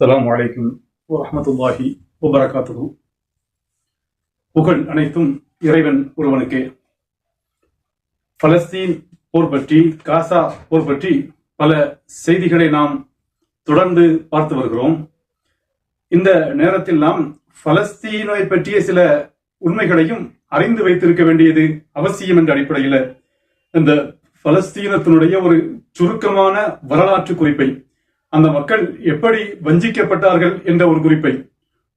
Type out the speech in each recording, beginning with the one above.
அஸ்ஸலாமு அலைக்கும் வரமத்துல்லாஹி உபரகாத்து புகழ் அனைத்தும் இறைவன் ஒருவனுக்கே. பலஸ்தீன் போர் பற்றி காசா போர் பற்றி பல செய்திகளை நாம் தொடர்ந்து பார்த்து வருகிறோம். இந்த நேரத்தில் நாம் பலஸ்தீனை பற்றிய சில உண்மைகளையும் அறிந்து வைத்திருக்க வேண்டியது அவசியம் என்ற அடிப்படையில் இந்த பலஸ்தீனத்தினுடைய ஒரு சுருக்கமான வரலாற்று குறிப்பை அந்த மக்கள் எப்படி வஞ்சிக்கப்பட்டார்கள் என்ற ஒரு குறிப்பை.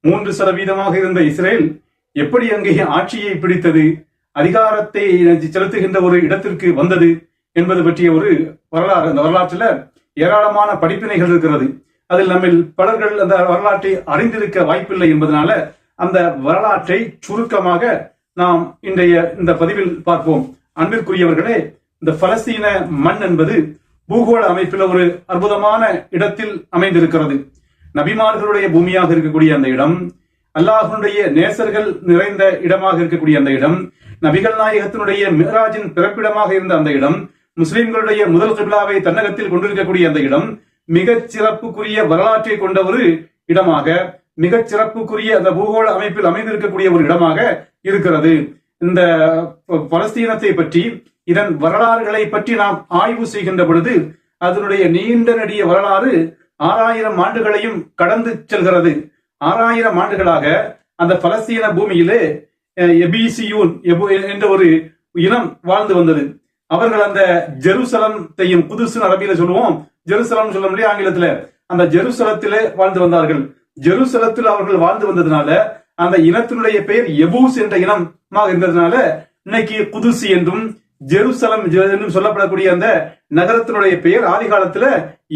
மூன்று சதவீதமாக இருந்த இஸ்ரேல் எப்படி அங்கே ஆட்சியை பிடித்தது அதிகாரத்தை செலுத்துகின்ற ஒரு இடத்திற்கு வந்தது என்பது பற்றிய ஒரு வரலாறு. அந்த வரலாற்றில் ஏராளமான படிப்பினைகள் இருக்கிறது. அதில் நம்மில் பலர்கள் அந்த வரலாற்றை அறிந்திருக்க வாய்ப்பில்லை என்பதனால அந்த வரலாற்றை சுருக்கமாக நாம் இன்றைய இந்த பதிவில் பார்ப்போம். அன்பிற்குரியவர்களே இந்த பலஸ்தீன மண் என்பது பூகோள அமைப்பில் ஒரு அற்புதமான இடத்தில் அமைந்திருக்கிறது. நபிமார்களுடைய பூமியாக இருக்கக்கூடிய அந்த இடம் அல்லாஹனுடைய நேசர்கள் நிறைந்த இடமாக இருக்கக்கூடிய அந்த இடம் நபிகள் நாயகத்தினுடைய மிராஜின் பிறப்பிடமாக இருந்த அந்த இடம் முஸ்லிம்களுடைய முதல் கிபிலாவை தன்னகத்தில் கொண்டிருக்கக்கூடிய அந்த இடம் மிகச் சிறப்புக்குரிய வரலாற்றை கொண்ட ஒரு இடமாக மிகச் சிறப்புக்குரிய அந்த பூகோள அமைப்பில் அமைந்திருக்கக்கூடிய ஒரு இடமாக இருக்கிறது. இந்த பலஸ்தீனத்தை பற்றி இதன் வரலாறுகளை பற்றி நாம் ஆய்வு செய்கின்ற பொழுது அதனுடைய நீண்ட நெடிய வரலாறு ஆறாயிரம் ஆண்டுகளையும் கடந்து செல்கிறது. ஆறாயிரம் ஆண்டுகளாக அந்த பலஸ்தீன பூமியிலே எபிசியூன் என்ற ஒரு இனம் வாழ்ந்து வந்தது. அவர்கள் அந்த ஜெருசலத்தையும் புதுசு அரபியில சொல்லுவோம். ஜெருசலம் சொல்ல முடியும் ஆங்கிலத்துல? அந்த ஜெருசலத்திலே வாழ்ந்து வந்தார்கள். ஜெருசலத்தில் அவர்கள் வாழ்ந்து வந்ததுனால அந்த இனத்தினுடைய பெயர் எபூஸ் என்ற இனமாக இருந்ததுனால இன்னைக்கு குதுசு என்றும் ஜெருசலம் என்றும் சொல்லப்படக்கூடிய அந்த நகரத்தினுடைய பெயர் ஆதி காலத்துல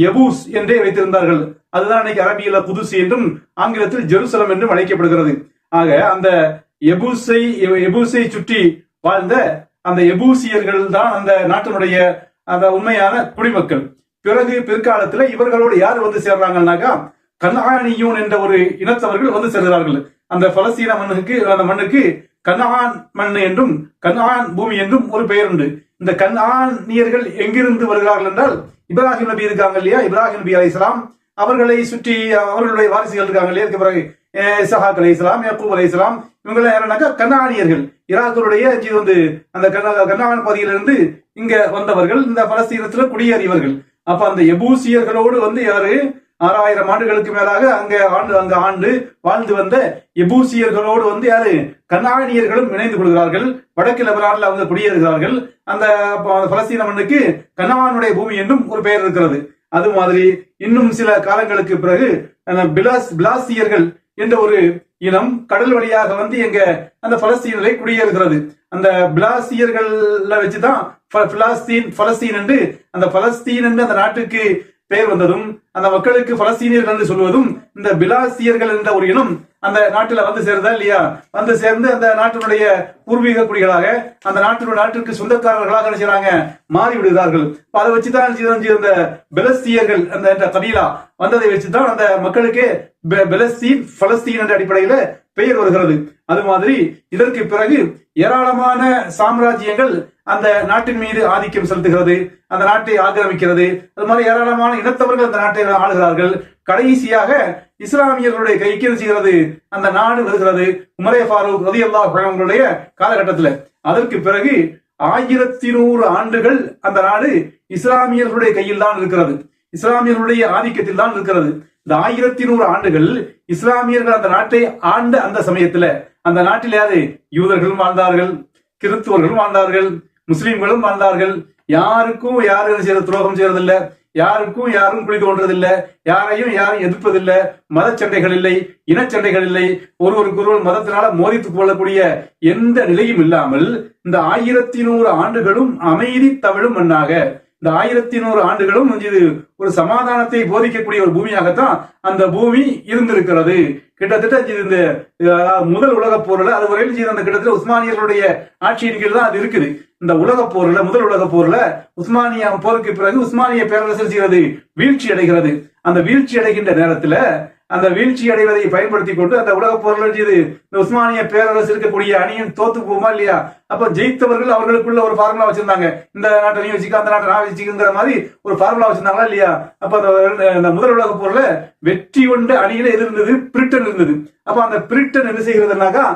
எபூஸ் என்றே வைத்திருந்தார்கள். அதுதான் இன்னைக்கு அரபியில புதுசு என்றும் ஆங்கிலத்தில் ஜெருசலம் என்றும் அழைக்கப்படுகிறது. ஆக அந்த எபூஸை எபூஸை சுற்றி வாழ்ந்த அந்த எபூசியர்கள் தான் அந்த நாட்டினுடைய அந்த உண்மையான குடிமக்கள். பிறகு பிற்காலத்துல இவர்களோடு யார் வந்து சேர்றாங்கன்னாக்கா கன்னானியூன் என்ற ஒரு இனத்தவர்கள் வந்து சேர்கிறார்கள். அந்த பலஸ்தீன மண்ணுக்கு அந்த மண்ணுக்கு கன்னான் மண் என்றும் கன்னான் பூமி என்றும் ஒரு பெயர் உண்டு. இந்த கன்னானியர்கள் எங்கிருந்து வருகிறார்கள் என்றால் இப்ராஹிம் நபி இருக்காங்க இல்லையா? இப்ராஹிம் நபி அலி இஸ்லாம் அவர்களை சுற்றி அவர்களுடைய வாரிசுகள் இருக்காங்க இல்லையா? அதுக்கு பிறகு இசஹாக் அலி இஸ்லாம் யக்கூப் அலி இஸ்லாம் இவங்க யாருனாக்கா கன்னானியர்கள் ஈராக்கருடைய இது வந்து அந்த கன்னான் பகுதியிலிருந்து இங்க வந்தவர்கள் இந்த பலஸ்தீனத்துல குடியேறியவர்கள். அப்ப அந்த எபூசியர்களோடு வந்து யாரு? ஆறாயிரம் ஆண்டுகளுக்கு மேலாக அங்க ஆண்டு அங்க ஆண்டு வாழ்ந்து வந்த எபூசியர்களோடு வந்து யாரு? கண்ணாணியர்களும் இணைந்து கொள்கிறார்கள். வடக்கு லெபனான்ல அவங்க குடியேறுகிறார்கள். அந்த பலஸ்தீன மண்ணுக்கு கண்ணானுடைய பூமி என்றும் ஒரு பெயர் இருக்கிறது. அது மாதிரி இன்னும் சில காலங்களுக்கு பிறகு பிலாஸ் பிலாசியர்கள் என்ற ஒரு இனம் கடல் வழியாக வந்து எங்க அந்த பலஸ்தீனரை குடியேறுகிறது. அந்த பிலாசியர்கள்ல வச்சுதான் பிலாஸ்தீன் பலஸ்தீன் என்று அந்த பலஸ்தீன் என்று அந்த நாட்டுக்கு பெயர் வந்ததும் அந்த மக்களுக்கு பலஸ்தீனியர்கள் என்று சொல்வதும் இந்த பிலாசியர்கள் என்ற ஒரு இனம் அந்த நாட்டில் வந்து சேருதா இல்லையா? வந்து சேர்ந்து அந்த நாட்டினுடைய பூர்வீக குடிகளாக அந்த நாட்டினுடைய நாட்டிற்கு சொந்தக்காரர்களாக என்ன செய்யறாங்க மாறி விடுகிறார்கள் அதை வச்சுதான் இந்த பெலஸ்தியர்கள் அந்த கபீலா வந்ததை வச்சுதான் அந்த மக்களுக்கு பெலஸ்தீன் பலஸ்தீன் என்ற அடிப்படையில பெயர் வருகிறது. அது மாதிரி இதற்கு பிறகு ஏராளமான சாம்ராஜ்யங்கள் அந்த நாட்டின் மீது ஆதிக்கம் செலுத்துகிறது அந்த நாட்டை ஆக்கிரமிக்கிறது. அது மாதிரி ஏராளமான இனத்தவர்கள் அந்த நாட்டை ஆளுகிறார்கள். கடைசியாக இஸ்லாமியர்களுடைய கைக்கு செய்கிறது? அந்த நாடு வருகிறது. உமரே ஃபாரூக் ரதி அல்லா அவங்களுடைய காலகட்டத்தில். அதற்கு பிறகு ஆயிரத்தி நூறு ஆண்டுகள் அந்த நாடு இஸ்லாமியர்களுடைய கையில் தான் இருக்கிறது. இஸ்லாமியர்களுடைய ஆதிக்கத்தில் தான் இருக்கிறது. இந்த ஆயிரத்தி நூறு ஆண்டுகள் இஸ்லாமியர்கள் அந்த நாட்டை ஆண்ட அந்த சமயத்துல அந்த நாட்டில் யாரு? யூதர்களும் வாழ்ந்தார்கள் கிறிஸ்துவர்களும் வாழ்ந்தார்கள். முஸ்லீம்களும் வாழ்ந்தார்கள். யாருக்கும் யாரும் செய்யற துரோகம் செய்யறதில்ல. யாருக்கும் யாரும் குழி தோன்றதில்லை. யாரையும் யாரும் எதிர்ப்பதில்லை. மதச்சண்டைகள் இல்லை இனச்சண்டைகள் இல்லை. ஒருவருக்கு ஒருவர் மதத்தினால மோதித்துக் கொள்ளக்கூடிய எந்த நிலையும் இல்லாமல் இந்த ஆயிரத்தி நூறு ஆண்டுகளும் அமைதி தவிழும் மண்ணாக. இந்த ஆயிரத்தி நூறு ஆண்டுகளும் இது ஒரு சமாதானத்தை போதிக்கக்கூடிய ஒரு பூமியாகத்தான் அந்த பூமி இருந்திருக்கிறது. கிட்டத்தட்ட இந்த முதல் உலக போர்ல அது வரையில் அந்த கிட்டத்தட்ட உஸ்மானியர்களுடைய ஆட்சியின் கீழ் தான் அது இருக்குது. இந்த உலக போர்ல முதல் உலக போர்ல உஸ்மானியா போருக்கு பிறகு உஸ்மானிய பேரரசர் செய்கிறது? வீழ்ச்சி அடைகிறது. அந்த வீழ்ச்சி அடைகின்ற நேரத்துல அந்த வீழ்ச்சி அடைவதை பயன்படுத்தி கொண்டு அந்த உலக போர்ல இந்த உஸ்மானிய பேரரசு இருக்கக்கூடிய அணியும் தோத்து போகுமா இல்லையா? அப்ப ஜெயித்தவர்கள் அவர்களுக்குள்ள ஒரு ஃபார்முலா வச்சிருந்தாங்க. இந்த நாட்டை நீ வச்சுக்க அந்த நாட்டை நான் வச்சுக்கிற மாதிரி ஒரு ஃபார்முலா வச்சிருந்தாங்களா இல்லையா? அப்ப அந்த அந்த முதல் உலக போர்ல வெற்றி கொண்ட அணியில எது இருந்தது? பிரிட்டன் இருந்தது. அப்ப அந்த பிரிட்டன் என்ன செய்கிறதுனாக்கா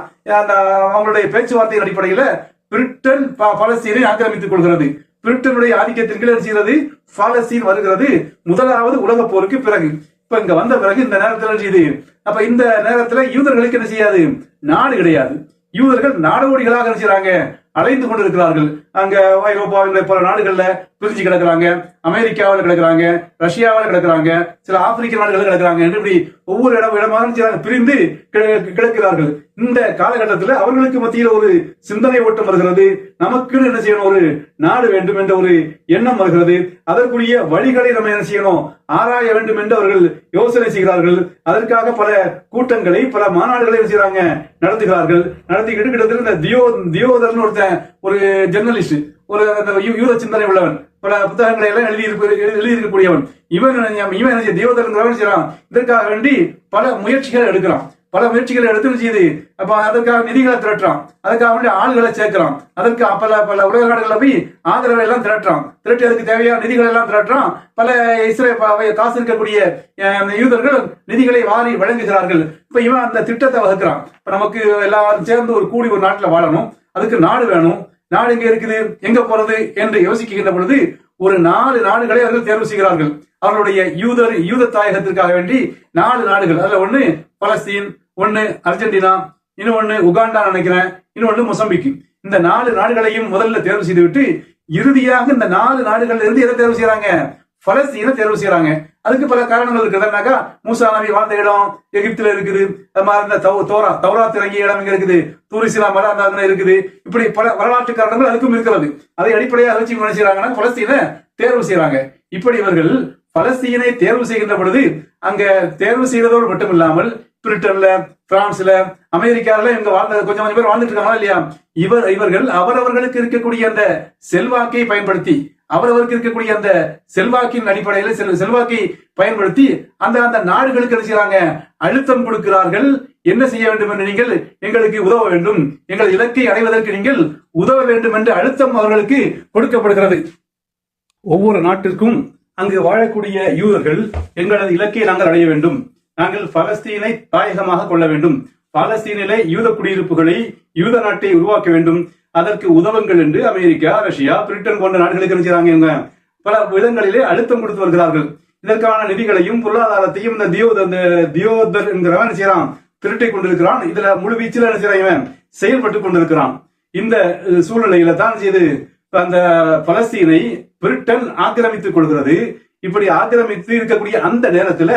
அந்த அவங்களுடைய பேச்சுவார்த்தையின் அடிப்படையில பிரிட்டன் ப- பலஸ்தீனை ஆக்கிரமித்துக் கொள்கிறது. பிரிட்டனுடைய ஆதிக்கத்தின் கீழ் செய்கிறது? பாலஸ்தீன் வருகிறது. முதலாவது உலக போருக்கு பிறகு. இப்ப இங்க வந்த பிறகு இந்த நேரத்தில் செய்யுது? அப்ப இந்த நேரத்துல யூதர்களுக்கு என்ன செய்யாது? நாடு கிடையாது. யூதர்கள் நாடோடிகளாக என்ன செய்றாங்க? அலைந்து கொண்டிருக்கிறார்கள். அங்க ஐரோப்பாவில் பல நாடுகள்ல பிரிஞ்சு கிடக்குறாங்க அமெரிக்காவில் கிடக்குறாங்க ரஷ்யாவில் கிடக்குறாங்க சில ஆப்பிரிக்க நாடுகளில் கிடக்குறாங்க என்று இப்படி ஒவ்வொரு இடம் இடமாக பிரிந்து கிடக்கிறார்கள். இந்த காலகட்டத்தில் அவர்களுக்கு மத்தியில் ஒரு சிந்தனை ஓட்டம் வருகிறது. நமக்குன்னு என்ன செய்யணும்? ஒரு நாடு வேண்டும் என்ற ஒரு எண்ணம் வருகிறது. அதற்குரிய வழிகளை நம்ம என்ன செய்யணும்? ஆராய வேண்டும் என்று அவர்கள் யோசனை செய்கிறார்கள். அதற்காக பல கூட்டங்களை பல மாநாடுகளை செய்கிறாங்க நடத்துகிறார்கள். நடத்திக்கிட்டு கிட்டத்தட்ட இந்த தியோ தியோதர்னு ஒருத்தன் ஒரு ஜெர்னலிஸ்ட் ஒரு யூத சிந்தனை உள்ளவன். பல புத்தகங்களை எல்லாம் எழுதி எழுதி இவன் இவன் என்ன செய்ய செய்யறான் இதற்காக வேண்டி பல முயற்சிகளை எடுக்கிறான் பல முயற்சிகளை எடுத்து என்ன செய்யுது அப்ப அதற்காக நிதிகளை திரட்டுறான் அதுக்காக வேண்டிய ஆண்களை சேர்க்கிறான் அதற்கு பல பல உலக நாடுகளில் போய் ஆதரவை எல்லாம் திரட்டுறான் திரட்டி அதுக்கு தேவையான நிதிகளை எல்லாம் திரட்டுறான் பல இஸ்ரேல் காசு இருக்கக்கூடிய யூதர்கள் நிதிகளை வாரி வழங்குகிறார்கள். இப்ப இவன் அந்த திட்டத்தை வகுக்கிறான். இப்ப நமக்கு எல்லாரும் சேர்ந்து ஒரு கூடி ஒரு நாட்டில் வாழணும். அதுக்கு நாடு வேணும். நாடு எங்க இருக்குது? எங்க போறது? என்று யோசிக்கின்ற பொழுது ஒரு நாலு நாடுகளை அவர்கள் தேர்வு செய்கிறார்கள். அவர்களுடைய யூதர் யூத தாயகத்திற்காக வேண்டி நாலு நாடுகள். அதுல ஒண்ணு பலஸ்தீன் ஒண்ணு அர்ஜென்டினா இன்னொன்னு உகாண்டா நினைக்கிறேன் இன்னொன்னு மொசம்பிக்கு. இந்த நாலு நாடுகளையும் முதல்ல தேர்வு செய்துவிட்டு இறுதியாக இந்த நாலு நாடுகள்ல இருந்து எதை தேர்வு செய்யறாங்க பலஸ்தீனை தேர்வு செய்யறாங்க? அதுக்கு பல காரணங்கள் இருக்குதுனாக்கா மூசா நபி வாழ்ந்த இடம் எகிப்துல இருக்குது. மாதிரி தௌரா தௌ- இடம் இங்க இருக்குது. தூரிசிலா மலை அந்த இருக்குது. இப்படி பல வரலாற்று காரணங்கள் அதுக்கும் இருக்கிறது. அதை அடிப்படையாக வச்சு என்ன செய்யறாங்கன்னா பலஸ்தீனை தேர்வு செய்யறாங்க. இப்படி இவர்கள் பலஸ்தீனை தேர்வு செய்கின்ற பொழுது அங்க தேர்வு செய்யறதோடு மட்டும் இல்லாமல் பிரிட்டன்ல பிரான்ஸ்ல அமெரிக்கால இவங்க வாழ்ந்த கொஞ்சம் கொஞ்சம் பேர் வாழ்ந்துட்டு இருக்காங்களா இல்லையா? இவர் இவர்கள் அவரவர்களுக்கு இருக்கக்கூடிய அந்த செல்வாக்கை பயன்படுத்தி அவரவருக்கு இருக்கக்கூடிய அந்த செல்வாக்கின் அடிப்படையில் செல் செல்வாக்கை பயன்படுத்தி அந்த அந்த நாடுகளுக்கு என்ன அழுத்தம் கொடுக்கிறார்கள். என்ன செய்ய வேண்டும் என்று நீங்கள் எங்களுக்கு உதவ வேண்டும். எங்கள் இலக்கை அடைவதற்கு நீங்கள் உதவ வேண்டும் என்று அழுத்தம் அவர்களுக்கு கொடுக்கப்படுகிறது. ஒவ்வொரு நாட்டிற்கும் அங்கு வாழக்கூடிய யூதர்கள் எங்களது இலக்கை நாங்கள் அடைய வேண்டும். நாங்கள் பலஸ்தீனை தாயகமாக கொள்ள வேண்டும். பாலஸ்தீனிலே யூத குடியிருப்புகளை யூத நாட்டை உருவாக்க வேண்டும். அதற்கு உதவுங்கள் என்று அமெரிக்கா ரஷ்யா பிரிட்டன் போன்ற நாடுகளுக்கு என்ன இவங்க? பல விதங்களிலே அழுத்தம் கொடுத்து வருகிறார்கள். இதற்கான நிதிகளையும் பொருளாதாரத்தையும் இந்த தியோத இந்த தியோதர் என்கிறவன் செய்யறான் திருட்டை கொண்டிருக்கிறான். இதுல முழு வீச்சில் என்ன செய்யறான் இவன்? செயல்பட்டு கொண்டிருக்கிறான். இந்த சூழ்நிலையில தான் செய்து அந்த பலஸ்தீனை பிரிட்டன் ஆக்கிரமித்துக் கொள்கிறது. இப்படி ஆக்கிரமித்து இருக்கக்கூடிய அந்த நேரத்துல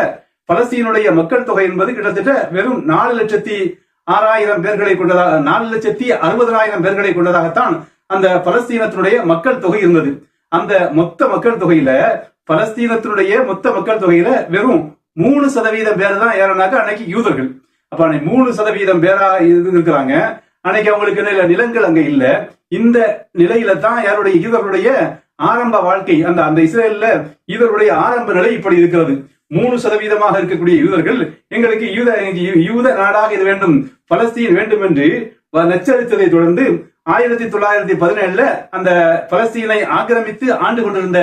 பலஸ்தீனுடைய மக்கள் தொகை என்பது கிட்டத்தட்ட வெறும் நாலு லட்சத்தி ஆறாயிரம் பேர்களை கொண்டதாக நாலு லட்சத்தி அறுபதாயிரம் பேர்களை கொண்டதாகத்தான் அந்த பலஸ்தீனத்தினுடைய மக்கள் தொகை இருந்தது. அந்த மொத்த மக்கள் தொகையில பலஸ்தீனத்தினுடைய மொத்த மக்கள் தொகையில வெறும் மூணு சதவீதம் பேர் தான் ஏறனாக்க அன்னைக்கு யூதர்கள். அப்ப அன்னைக்கு மூணு சதவீதம் பேரா இரு- இருக்கிறாங்க. அன்னைக்கு அவங்களுக்கு நில நிலங்கள் அங்க இல்ல. இந்த நிலையில தான் யாருடைய யூதர்களுடைய ஆரம்ப வாழ்க்கை அந்த அந்த இஸ்ரேல்ல யூதர்களுடைய ஆரம்ப நிலை இப்படி இருக்கிறது. மூணு சதவீதமாக இருக்கக்கூடிய யூதர்கள் எங்களுக்கு யூத யூத நாடாக இது வேண்டும் பலஸ்தீன் வேண்டும் என்று நச்சரித்ததை தொடர்ந்து ஆயிரத்தி தொள்ளாயிரத்தி பதினேழுல அந்த பலஸ்தீனை ஆக்கிரமித்து ஆண்டு கொண்டிருந்த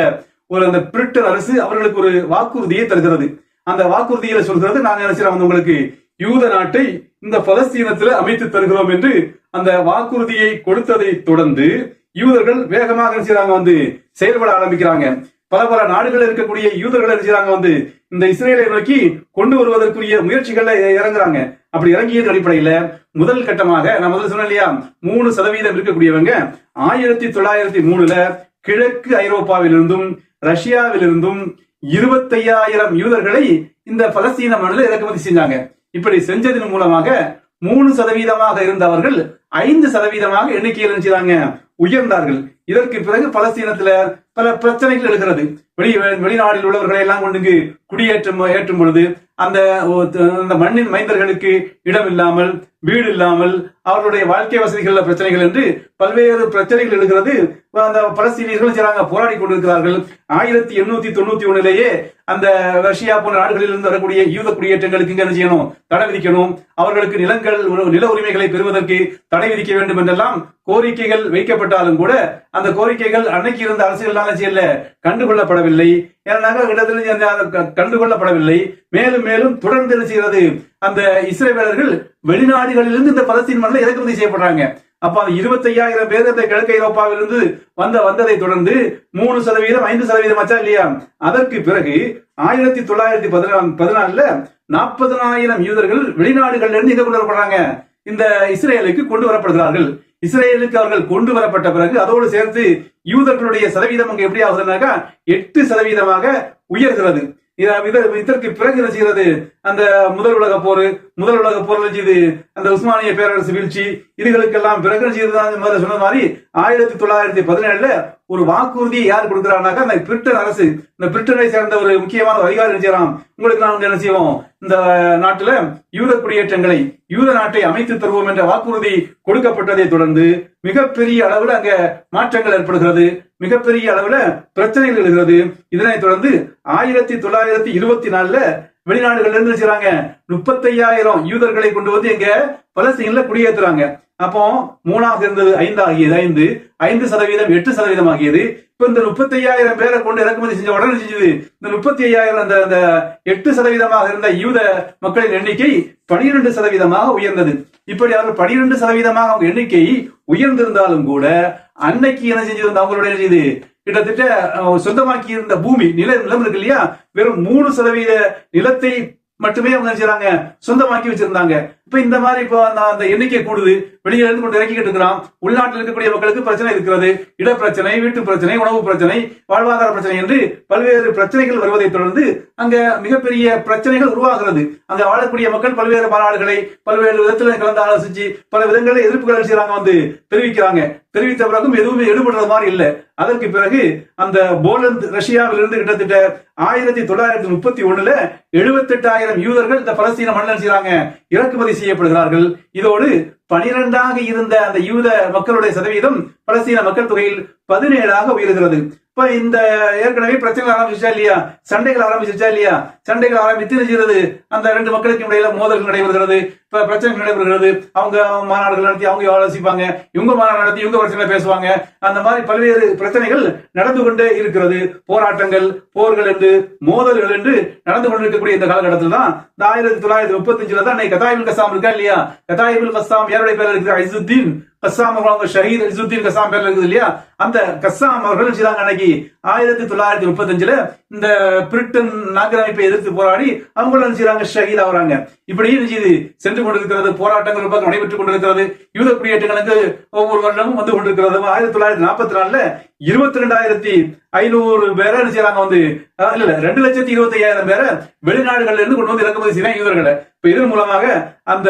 ஒரு அந்த பிரிட்டன் அரசு அவர்களுக்கு ஒரு வாக்குறுதியை தருகிறது. அந்த வாக்குறுதியில சொல்கிறது நாங்க நினைச்சிட வந்து உங்களுக்கு யூத நாட்டை இந்த பலஸ்தீனத்துல அமைத்து தருகிறோம் என்று அந்த வாக்குறுதியை கொடுத்ததை தொடர்ந்து யூதர்கள் வேகமாக நினைச்சிடாங்க வந்து செயல்பட ஆரம்பிக்கிறாங்க. பல பல நாடுகள் இருக்கக்கூடிய யூதர்கள் செய்யறாங்க செய்றாங்க வந்து இந்த இஸ்ரேலை நோக்கி கொண்டு வருவதற்குரிய முயற்சிகள்ல இறங்குறாங்க. அப்படி இறங்கியது அடிப்படையில முதல் கட்டமாக நான் முதல்ல சொன்னேன் இல்லையா மூணு சதவீதம் இருக்கக்கூடியவங்க ஆயிரத்தி தொள்ளாயிரத்தி மூணுல கிழக்கு ஐரோப்பாவிலிருந்தும் ரஷ்யாவிலிருந்தும் இருபத்தையாயிரம் யூதர்களை இந்த பலஸ்தீன மண்ணில் இறக்குமதி செஞ்சாங்க. இப்படி செஞ்சதன் மூலமாக மூணு சதவீதமாக இருந்தவர்கள் ஐந்து சதவீதமாக எண்ணிக்கையில் செய்தாங்க உயர்ந்தார்கள். இதற்கு பிறகு பலஸ்தீனத்துல பல பிரச்சனைகள் எழுகிறது. வெளி வெளிநாட்டில் உள்ளவர்களை எல்லாம் கொண்டு குடியேற்றம் ஏற்றும் பொழுது அந்த அந்த மண்ணின் மைந்தர்களுக்கு இடம் இல்லாமல் வீடு இல்லாமல் அவர்களுடைய வாழ்க்கை வசதிகள் பிரச்சனைகள் என்று பல்வேறு பிரச்சனைகள் எழுகிறது. அந்த பலஸ்தீனியர்கள் சிறாங்க போராடி கொண்டிருக்கிறார்கள். ஆயிரத்தி எண்ணூத்தி தொண்ணூத்தி ஒண்ணுலேயே அந்த ரஷ்யா போன்ற நாடுகளில் இருந்து வரக்கூடிய யூத குடியேற்றங்களுக்கு இங்க என்ன செய்யணும்? தடை விதிக்கணும். அவர்களுக்கு நிலங்கள் நில உரிமைகளை பெறுவதற்கு தடை விதிக்க வேண்டும் என்றெல்லாம் கோரிக்கைகள் வைக்கப்பட்டாலும் கூட அந்த கோரிக்கைகள் அன்னைக்கு இருந்த அரசுகளால செய்யல? கண்டுகொள்ளப்படவில்லை. ஏன்னா அந்த கண்டுகொள்ளப்படவில்லை. மேலும் மேலும் தொடர்ந்து என்ன செய்கிறது? அந்த இஸ்ரேவேலர்கள் வெளிநாடுகளிலிருந்து இந்த பலஸ்தீன் மண்ணில் இறக்குமதி செய்யப்படுறாங்க. அப்ப அந்த இருபத்தையாயிரம் பேர் அந்த கிழக்கு ஐரோப்பாவிலிருந்து வந்த வந்ததை தொடர்ந்து மூணு சதவீதம் ஐந்து சதவீதம் ஆச்சா இல்லையா? அதற்கு பிறகு ஆயிரத்தி தொள்ளாயிரத்தி பதினாலு பதினாலுல நாற்பதனாயிரம் யூதர்கள் வெளிநாடுகள்ல இருந்து இங்க கொண்டு வரப்படுறாங்க? இந்த இஸ்ரேலுக்கு கொண்டு வரப்படுகிறார்கள். இஸ்ரேலுக்கு அவர்கள் கொண்டு வரப்பட்ட பிறகு அதோடு சேர்த்து யூதர்களுடைய சதவீதம் அங்க எப்படி ஆகுதுனாக்கா எட்டு சதவீதமாக உயர்கிறது. இதற்கு பிறகு என்ன செய்யறது அந்த முதல் உலக போர் முதல் உலக போர் செய்து? அந்த உஸ்மானிய பேரரசு வீழ்ச்சி இதுகளுக்கெல்லாம் பிறகு செய்ததான் முதல்ல சொன்ன மாதிரி ஆயிரத்தி தொள்ளாயிரத்தி பதினேழுல ஒரு வாக்குறுதியை யார் கொடுக்கிறாருனாக்கா அந்த பிரிட்டன் அரசு. இந்த பிரிட்டனை சேர்ந்த ஒரு முக்கியமான அதிகாரி செய்யலாம் உங்களுக்கு நாங்கள் என்ன செய்வோம்? இந்த நாட்டுல யூத குடியேற்றங்களை யூத நாட்டை அமைத்து தருவோம் என்ற வாக்குறுதி கொடுக்கப்பட்டதை தொடர்ந்து மிகப்பெரிய அளவில் அங்க மாற்றங்கள் ஏற்படுகிறது. மிகப்பெரிய அளவுல பிரச்சனைகள் எழுகிறது. இதனைத் தொடர்ந்து ஆயிரத்தி தொள்ளாயிரத்தி இருபத்தி நாலுல வெளிநாடுகள்ல இருந்து என்ன செய்றாங்க முப்பத்தையாயிரம் யூதர்களை கொண்டு வந்து எங்க பலஸ்தீன்ல குடியேற்றுறாங்க அப்போ மூணாக இருந்தது ஐந்து ஆகியது ஐந்து. ஐந்து சதவீதம் எட்டு சதவீதம் ஆகியது இப்ப இந்த முப்பத்தி ஐயாயிரம் பேரை கொண்டு இறக்குமதி செஞ்ச உடனே செஞ்சது? இந்த முப்பத்தி ஐயாயிரம் அந்த அந்த எட்டு சதவீதமாக இருந்த யூத மக்களின் எண்ணிக்கை பனிரெண்டு சதவீதமாக உயர்ந்தது. இப்படி அவர்கள் பனிரெண்டு சதவீதமாக அவங்க எண்ணிக்கை உயர்ந்திருந்தாலும் கூட அன்னைக்கு என்ன செஞ்சது அவங்களுடைய செய்து? கிட்டத்தட்ட சொந்தமாக்கி இருந்த பூமி நில நிலம் இருக்கு இல்லையா? வெறும் மூணு சதவீத நிலத்தை மட்டுமே அவங்க செய்யறாங்க சொந்தமாக்கி வச்சிருந்தாங்க. இப்ப இந்த மாதிரி இப்போ அந்த அந்த எண்ணிக்கை கூடுது. வெளியில இருந்து கொண்டு இறக்கிட்டு இருக்கிறான் உள்நாட்டில் இருக்கக்கூடிய மக்களுக்கு பிரச்சனை இருக்கிறது. இட பிரச்சனை வீட்டு பிரச்சனை உணவு பிரச்சனை வாழ்வாதார பிரச்சனை என்று பல்வேறு பிரச்சனைகள் வருவதை தொடர்ந்து அங்க மிகப்பெரிய பிரச்சனைகள் உருவாகிறது. அங்க வாழக்கூடிய மக்கள் பல்வேறு மாநாடுகளை பல்வேறு விதத்துல கலந்து ஆலோசிச்சு பல விதங்களில் எதிர்ப்புகள் செய்றாங்க வந்து தெரிவிக்கிறாங்க. தெரிவித்த பிறகும் எதுவுமே எடுபடுற மாதிரி இல்ல. அதற்கு பிறகு அந்த போலந்து ரஷ்யாவில் இருந்து கிட்டத்தட்ட ஆயிரத்தி தொள்ளாயிரத்தி முப்பத்தி ஒண்ணுல எழுபத்தெட்டாயிரம் யூதர்கள் இந்த பலஸ்தீன மண்ணில் செய்யறாங்க இறக்குமதி செய்யப்படுகிறார்கள். இதோடு பனிரெண்டாக இருந்த அந்த யூத மக்களுடைய சதவீதம் பலஸ்தீன மக்கள் தொகையில் பதினேழாக உயர்கிறது. இப்ப இந்த ஏற்கனவே பிரச்சனைகள் ஆரம்பிச்சா இல்லையா? சண்டைகள் ஆரம்பிச்சிருச்சா இல்லையா? சண்டைகள் ஆரம்பித்து என்ன அந்த ரெண்டு மக்களுக்கு இடையில மோதல்கள் நடைபெறுகிறது. இப்ப பிரச்சனைகள் நடைபெறுகிறது. அவங்க மாநாடுகள் நடத்தி அவங்க ஆலோசிப்பாங்க. இவங்க மாநாடு நடத்தி இவங்க பிரச்சனை பேசுவாங்க. அந்த மாதிரி பல்வேறு பிரச்சனைகள் நடந்து கொண்டே இருக்கிறது. போராட்டங்கள் போர்கள் என்று மோதல்கள் என்று நடந்து கொண்டிருக்கக்கூடிய இந்த காலகட்டத்தில் தான் இந்த ஆயிரத்தி தொள்ளாயிரத்தி முப்பத்தஞ்சுல தான் இன்னைக்கு கதாயிபுல் கசாம் இருக்கா இல்லையா? கதாயிபுல் கசாம் யாருடைய பேர் இருக்குது? ஐசுத்தீன். கசாம் அவர்கள் அவங்க ஷஹீத் இசுத்தீன் கசாம் பேர்ல இருக்குது இல்லையா? அந்த கசாம் அவர்கள் செய்தாங்க செய்றாங்க அன்னைக்கு ஆயிரத்தி தொள்ளாயிரத்தி முப்பத்தஞ்சுல இந்த பிரிட்டன் நாகரமைப்பை எதிர்த்து போராடி அவங்களும் என்ன செய்றாங்க? ஷஹீத் ஆகுறாங்க. இப்படி செய்து சென்று கொண்டிருக்கிறது போராட்டங்கள் பக்கம் நடைபெற்றுக் கொண்டிருக்கிறது யூத குடியேற்றங்களுக்கு ஒவ்வொரு வருடமும் வந்து கொண்டிருக்கிறது. ஆயிரத்தி தொள்ளாயிரத்தி நாற்பத்தி நாலுல இருபத்தி ரெண்டாயிரத்தி ஐநூறு பேரை என்ன வந்து இல்ல இல்ல ரெண்டு லட்சத்தி இருபத்தி ஐயாயிரம் பேரை வெளிநாடுகள்ல இருந்து கொண்டு வந்து இறக்குமதி செய்யறாங்க யூதர்களை. இப்ப இதன் மூலமாக அந்த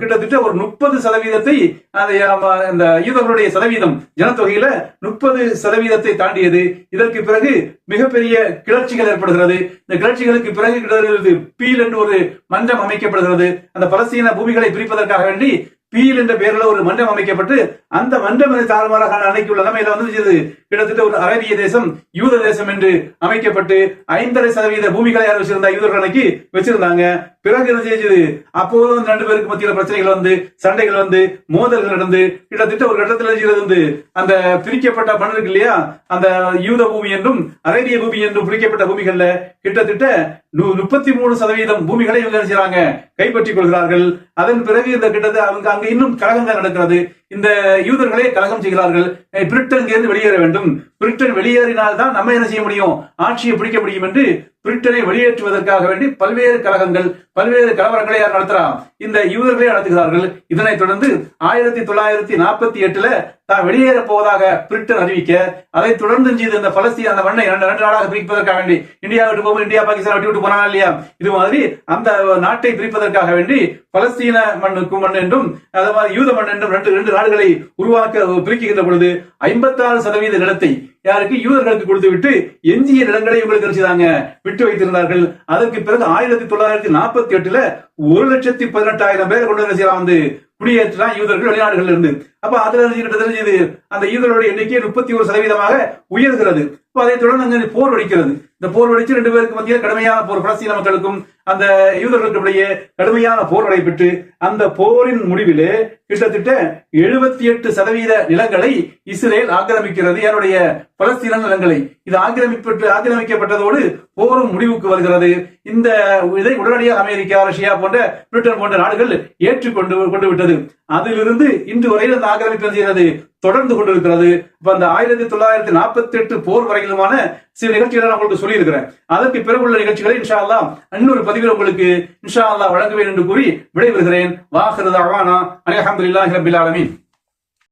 கிட்டத்தட்ட ஒரு முப்பது சதவீதத்தை அந்த யூதர்களுடைய சதவீதம் ஜனத்தொகையில முப்பது சதவீதத்தை தாண்டியது. இதற்கு பிறகு மிகப்பெரிய கிளர்ச்சிகள் ஏற்படுகிறது. இந்த கிளர்ச்சிகளுக்கு பிறகு கிட்டத்தட்ட பீல் என்று ஒரு மன்றம் அமைக்கப்படுகிறது. அந்த பலஸ்தீன பூமிகளை பிரிப்பதற்காக வேண்டி பீல் என்ற பெயரில் ஒரு மன்றம் அமைக்கப்பட்டு அந்த மன்றம் என்று தாறுமாறாக அன்னைக்கு உள்ள நிலைமையில வந்து கிட்டத்தட்ட ஒரு அரேபிய தேசம் யூத தேசம் என்று அமைக்கப்பட்டு ஐந்தரை சதவீத பூமிகளை யார் வச்சிருந்தா? யூதர்கள் அன்னைக்கு வச்சிருந்தாங்க. பிறகு என்ன செஞ்சது அப்போதும் இந்த ரெண்டு பேருக்கு மத்தியில பிரச்சனைகள் வந்து சண்டைகள் வந்து மோதல்கள் நடந்து கிட்டத்தட்ட ஒரு கட்டத்தில் இருந்து செய்யறது வந்து அந்த பிரிக்கப்பட்ட மண் இருக்கு இல்லையா? அந்த யூத பூமி என்றும் அரேபிய பூமி என்றும் பிரிக்கப்பட்ட பூமிகள்ல கிட்டத்தட்ட நு- முப்பத்தி மூணு சதவீதம் பூமிகளை இவங்க என்ன கைப்பற்றிக் கொள்கிறார்கள். அதன் பிறகு இந்த கிட்டத்தட்ட அவங்க அங்க இன்னும் கழகங்கள் நடக்கிறது. இந்த யூதர்களே கலகம் செய்கிறார்கள். பிரிட்டன் இருந்து வெளியேற வேண்டும். பிரிட்டன் வெளியேறினால் தான் நம்ம என்ன செய்ய முடியும்? ஆட்சியை பிடிக்க முடியும் என்று பிரிட்டனை வெளியேற்றுவதற்காக வேண்டி பல்வேறு கழகங்கள் பல்வேறு கலவரங்களை யார் நடத்துறான்? இந்த யூதர்களே நடத்துகிறார்கள். இதனைத் தொடர்ந்து ஆயிரத்தி தொள்ளாயிரத்தி நாற்பத்தி எட்டுல தான் வெளியேற போவதாக பிரிட்டன் அறிவிக்க அதை தொடர்ந்து செய்து இந்த பலஸ்தீன் அந்த மண்ணை இரண்டு இரண்டு நாடாக பிரிப்பதற்காக வேண்டி இந்தியா விட்டு போகும் இந்தியா பாகிஸ்தான் விட்டு விட்டு போனாங்க இல்லையா? இது மாதிரி அந்த நாட்டை பிரிப்பதற்காக வேண்டி பலஸ்தீன மண்ணுக்கும் மண் என்றும் அதே மாதிரி யூத மண் என்றும் ரெண்டு ரெண்டு நாடுகளை உருவாக்க பிரிக்கின்ற பொழுது ஐம்பத்தாறு சதவீத நிலத்தை யாருக்கு? யூதர்களுக்கு கொடுத்து விட்டு எஞ்சிய நிலங்களை இவங்களுக்கு கிடைச்சதாங்க விட்டு வைத்திருந்தார்கள். அதற்கு பிறகு ஆயிரத்தி தொள்ளாயிரத்தி நாற்பத்தி எட்டுல ஒரு லட்சத்தி பதினெட்டாயிரம் பேர் கொண்டு வந்து செய்யலாம்? யூதர்கள் வெளிநாடுகள்ல இருந்து. அப்ப அதுல இருந்து கிட்டத்தட்ட அந்த ஈதலோட எண்ணிக்கை முப்பத்தி ஒரு சதவீதமாக உயர்கிறது. இப்போ அதை தொடர்ந்து அங்க போர் வெடிக்கிறது. இந்த போர் வெடிச்சு ரெண்டு பேருக்கு மத்தியில் கடுமையான போர் பலஸ்தீன மக்களுக்கும் அந்த யூதர்களுக்கு இடையே கடுமையான போர் நடைபெற்று அந்த போரின் முடிவிலே கிட்டத்தட்ட எழுபத்தி எட்டு சதவீத நிலங்களை இஸ்ரேல் ஆக்கிரமிக்கிறது என்னுடைய பலஸ்தீன நிலங்களை. இது ஆக்கிரமிப்பட்டு ஆக்கிரமிக்கப்பட்டதோடு போரும் முடிவுக்கு வருகிறது. இந்த இதை உடனடியாக அமெரிக்கா ரஷ்யா போன்ற பிரிட்டன் போன்ற நாடுகள் ஏற்றுக்கொண்டு கொண்டு விட்டது அதிலிருந்து இன்று வரையில் அந்த ஆக்கிரமிப்பு செய்கிறது தொடர்ந்து கொண்டிருக்கிறது. இப்ப அந்த ஆயிரத்தி தொள்ளாயிரத்தி நாற்பத்தி எட்டு போர் வரையிலுமான சில நிகழ்ச்சிகளை நான் உங்களுக்கு சொல்லியிருக்கிறேன். அதற்கு பிறகுள்ள நிகழ்ச்சிகளை இன்ஷா அல்லாஹ் இன்னொரு பதிவில் உங்களுக்கு இன்ஷா அல்லாஹ் வழங்குவேன் என்று கூறி விடைபெறுகிறேன். வாஹிருதாவானா அலி அஹமதுல்லாஹி ரபில் ஆலமின்.